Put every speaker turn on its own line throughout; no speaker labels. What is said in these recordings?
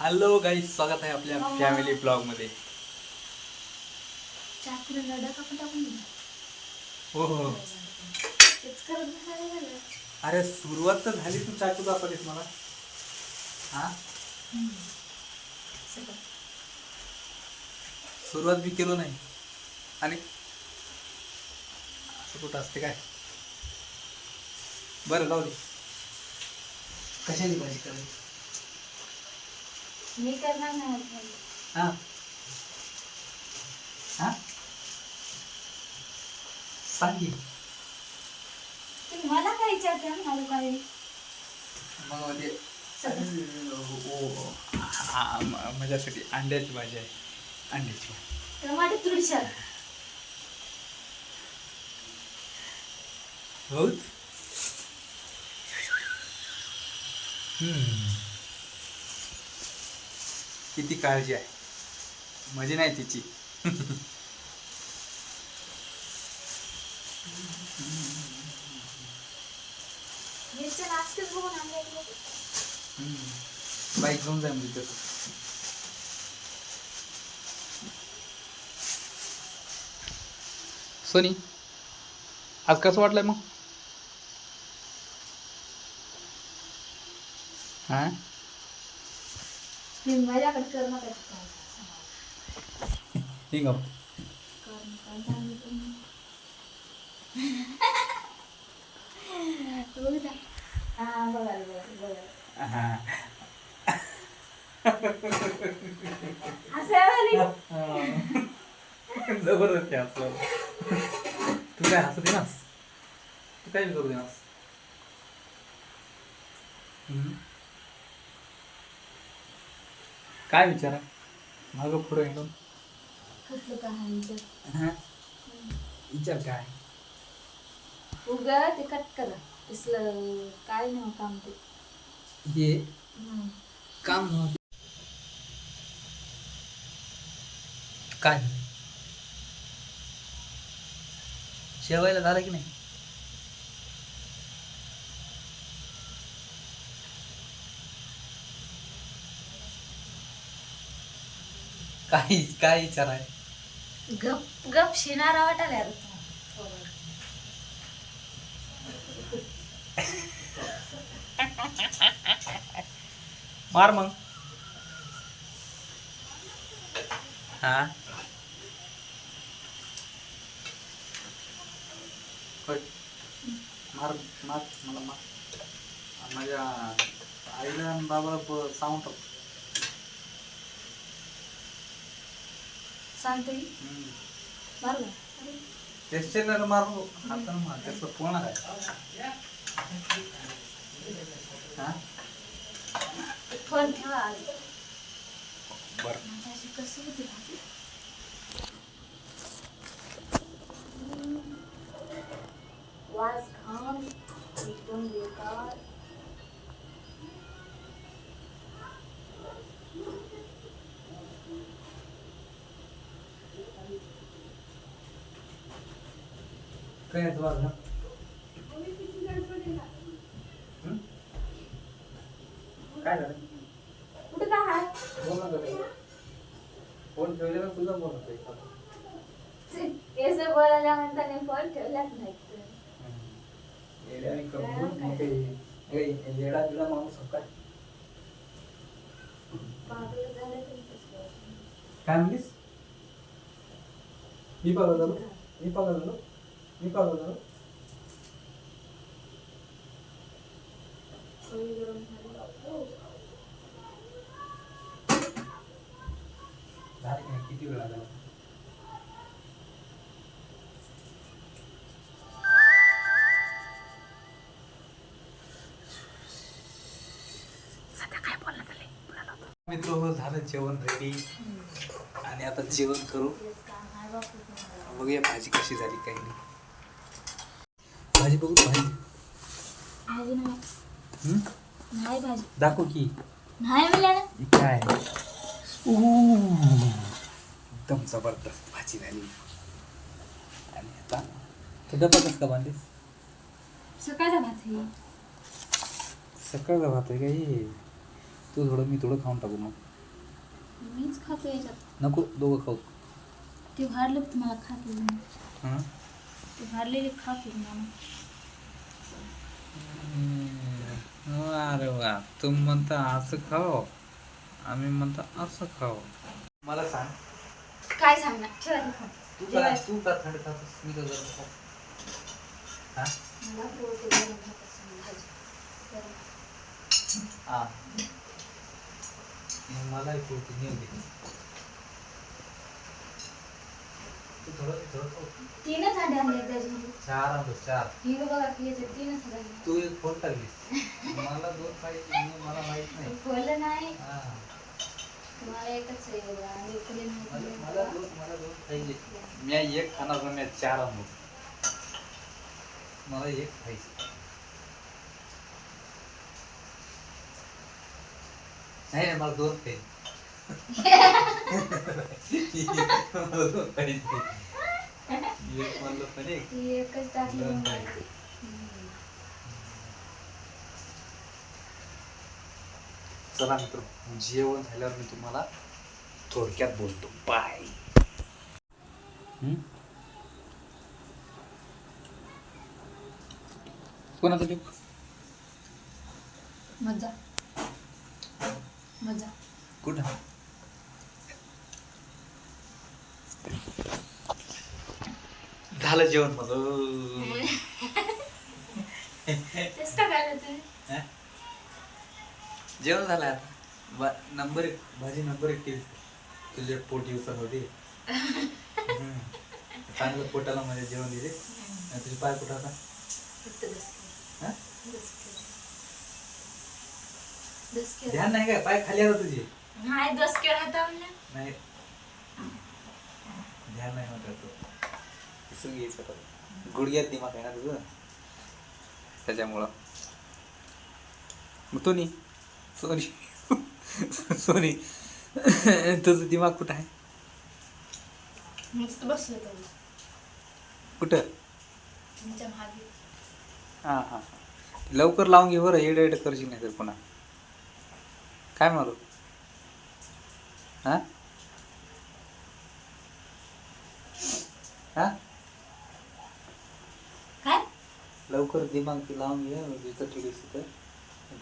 Hello guys स्वागत आहे आपल्या फॅमिली
ब्लॉगमध्ये.
हो हो. अरे सुरुवात तर झाली तू चाकू दाखवलीस मला. हा? सुरुवात बी केलो नाही. आणि असं कुठं असते काय? बरं दे. कशाची भाजी करायची?
मी करणार नाही.
हा. हा? सांग की.
तुम्ही मला काय विचारता मला काय
मग म्हणजे
सगळं.
ओ, आ- म- माझ्यासाठी अंड्याची भाजी आहे. अंड्याची. भाजी
टमाटे तुळशा
बहुत हम्म. किती काळजी आहे? मजा नाही तिची. बाईक घेऊन जाय म्हणजे तसं सोनी आज कसं वाटलंय मग? हा?
माझ्याकडे कर
ठीक आहे. जबरदस्त आहे आपलं तू काय हसत नास तू काय करू देनास. काय विचारा? मागं पुढं
कसलं कहाणी
हा? विचार काय?
उगा ते कट करा. तसलं काय नाही काम ते.
हे
हम्म.
काम नव्हतं. काय? जेवायला झालं की नाही? काही काय विचार आहे.
गप गप शिणारा वाटायला यार.
मार मग. हा. मार मार मला मार. माझ्या आईला आणि बाबाला ब- सांगून टाक.
सांगते.
हम्म.
मारू?
टेस्टेनर मारू हातानं मार त्याचं फोन आहे हा
फोन ठेवा.
बरं
कसं होती
काय तुला हं? काय झालं? ना. फोन बोल होता
बोलायला म्हणताना फोन ठेवलाच नाही
येडा बिडा माणूस काय म्हणलीस? मी पागल झालो? मी पागल झालो? मी पागल झालो
पोळी गरम झाली.
झाले की नाही किती वेळा झाला मित्र हो झालं जेवण रेडी आणि आता जेवण करू. बघूया भाजी कशी झाली काही नाही भाजी बघू भाजी.
भाजी नाही.
हम्म?
नाही भाजी.
दाखव की.
नाही मिळालं
ही काय? एकदम जबरदस्त भाजी झाली. आणि आता तो डबा कसं का बांधलीस
सकाळचा भात आहे.
सकाळचा भात आहे का हे? तू थोडं मी थोडं खाऊन टाकू मग.
मीच खातो याच्यात.
नको दोघं खाऊ.
ते वाढलं की मला खातो.
हां?
ते मला
अरे वा. तुम्ही म्हणता असं खाओ आम्ही म्हणता असं खाओ मला सांग.
काय सांगणार? ठेवा ते खाऊ.
तू का
जेवायचं.
तू का थंड खातोस मी का गरम खाऊ हा?
मला रोटी गरम भात असं भाजी. गरम.
हा मग मलाही पुरती नेऊ दे तू थोडं थोडं खाऊ
तीनच अंडे आणले त्याच्यामध्ये
चार चार.
हिरो बघा की याचे तीनच अंडे आणले.
तू एक फोन टाकलीस. मला दोन पाहिजे मला माहीत नाही.
बोललं नाही.
हा.
तुम्हाला एकच आहे आणि इकडे नाही,
मला
इकडे
मला
नाही.
दोन मला दोन पाहिजे. मी एक खाणार पण मी चार आणलो मला एक खायचं नाही नाही मला दोन पाहिजे. मला दोन पाहिजे. एक म्हणलं पण एक
ती एकच टाकली
दोन
म्हणून
पाहिजे.
हम्म.
चला मित्र जेवण झाल्यावर मी तुम्हाला थोडक्यात बोलतो. बाय कोणाचा जोक
मजा. मजा.
कुठं? झालं जेवण
तेच
हा? जेवण झालं आता. बा नंबर एक भाजी नंबर एक केली. तुझ्या पोटी उचल होती. हम्म. चांगलं पोटाला मध्ये जेवण दिले. आणि तुझे पाय कुठं आता?
फक्त दसके
हा?
दसके दसके
ध्यान नाही काय? पाय खाली आता तुझे?
नाही दसके राहता म्हणजे
नाही. ध्यान नाही म्हणतात तो. इसं घ्यायचं. गुडघ्यात दिमाग आहे ना तुझं? त्याच्यामुळं. मग तो नाही सोनी सोनी तुझं दिमाग कुठं आहे?
बसलं
कुठं? हां हां. लवकर लावून घे बरं येड येड करशील नाही तर पुन्हा. काय मारू? हां
काय
लवकर दिमाग ती लावून घे जिथं ठेवीस तिथं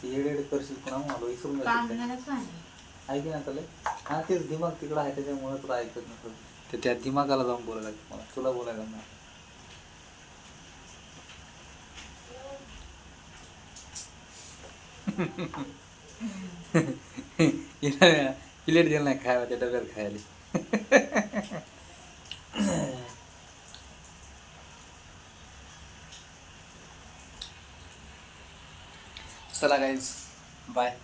ती येड करशील पुन्हा मला विसरून जायचं ऐक ना तुला हा तेच दिमाग तिकडं आहे त्याच्यामुळे तुला ऐकत नसतं ते त्या दिमागाला जाऊन बोलायला लागतं मला. तुला बोलायला नाही प्लेट दिलं नाही खायला त्या डब्यात खायला. चला गाईज बाय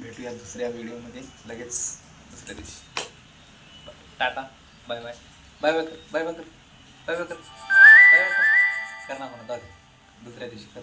भेटूया दुसऱ्या व्हिडिओमध्ये लगेच दुसऱ्या दिवशी. Tata. Bye bye bye bye कर. बाय बाय कर. बाय बाय कर. बाय बाय कर. करणार म्हणा दुसऱ्या दिवशी कर.